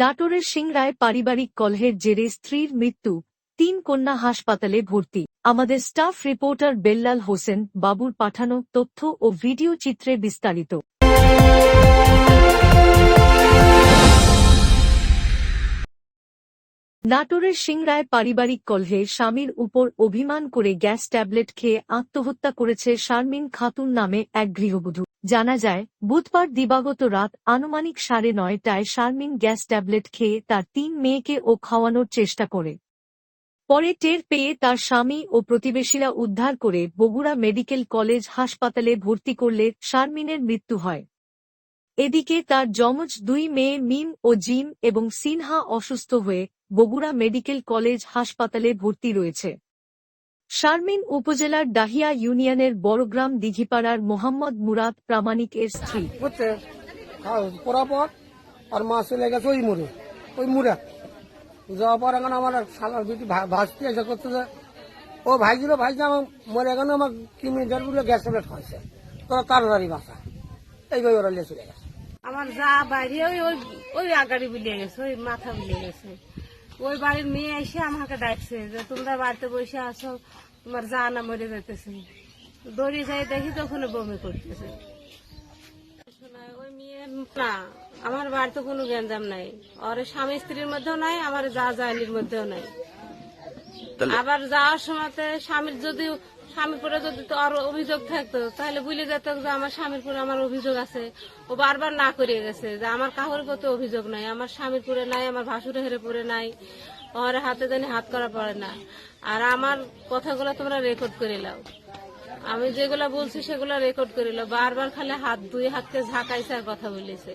নাটোরের সিংড়ায় পারিবারিক কলহের জেরে স্ত্রীর মৃত্যু, তিন কন্যা হাসপাতালে ভর্তি। আমাদের স্টাফ রিপোর্টার বেল্লাল হোসেন বাবুর পাঠানো তথ্য ও ভিডিও চিত্রে বিস্তারিত। নাটোরের সিংড়ায় পারিবারিক কলহে স্বামীর উপর অভিমান করে গ্যাস ট্যাবলেট খেয়ে আত্মহত্যা করেছে শারমিন খাতুন নামে এক গৃহবধূ। জানা যায়, বুধবার দিবাগত রাত আনুমানিক সাড়ে নয়টায় শারমিন গ্যাস ট্যাবলেট খেয়ে তার তিন মেয়েকে ও খাওয়ানোর চেষ্টা করে। পরে টের পেয়ে তার স্বামী ও প্রতিবেশীরা উদ্ধার করে বগুড়া মেডিকেল কলেজ হাসপাতালে ভর্তি করলে শারমিনের মৃত্যু হয়। এদিকে তার যমজ দুই মেয়ে মিম ও জিম এবং সিনহা অসুস্থ হয়ে বগুড়া মেডিকেল কলেজ হাসপাতালে ভর্তি রয়েছে। শারমিন উপজেলার ডাহিয়া ইউনিয়নের বড়গ্রাম দিঘিপাড়ার মোহাম্মদ মুরাদ প্রামাণিক এর স্ত্রী। বুঝছে পড়ার পর আর মা চলে গেছে ওই মুড়ে, ওই যাওয়ার পর এখন আমার সালার বেটি ভা- ভাসতে এসে করতে ও ভাইছিল ভাইছে আমার মরে এখন আমার কি মিনিটেরগুলো গ্যাস তোরা তাড়াতাড়ি বাসা এইভাবে চলে গেছে আমার যা বাইরে ওই ওই ওই আগাড়ি বুলিয়ে গেছে, ওই মাথা বুলিয়ে গেছে। ওই বাড়ির মেয়ে এসে আমাকে ডাকছে যে, তোমরা বাড়িতে বসে আসো তোমার যা না মরে যেতেছে দড়ি যাই দেখি তখন বমি করতেছে। ওই মেয়ে না, আমার বাড়িতে কোনো গ্যাঞ্জাম নাই। ওর স্বামী স্ত্রীর মধ্যেও নাই, আমার যা জানির মধ্যেও নাই। আবার যাওয়ার সময়তে স্বামীর যদি স্বামীর পরে যদি আরও অভিযোগ থাকতো, তাহলে বুঝলে যেত যে আমার স্বামীর পরে আমার অভিযোগ আছে। ও বারবার না করে গেছে যে আমার কাহর কত অভিযোগ নাই, আমার স্বামীর পরে নাই, আমার ভাসুরে হেরে পরে নাই, ওর হাতে জানি হাত করা পড়ে না। আর আমার কথাগুলো তোমরা রেকর্ড করে নাও। আমি যেগুলা বলছি সেগুলো রেকর্ড করে নাও। বারবার খালি হাত দুই হাতকে ঝাঁকাইছে আর কথা বলেছে।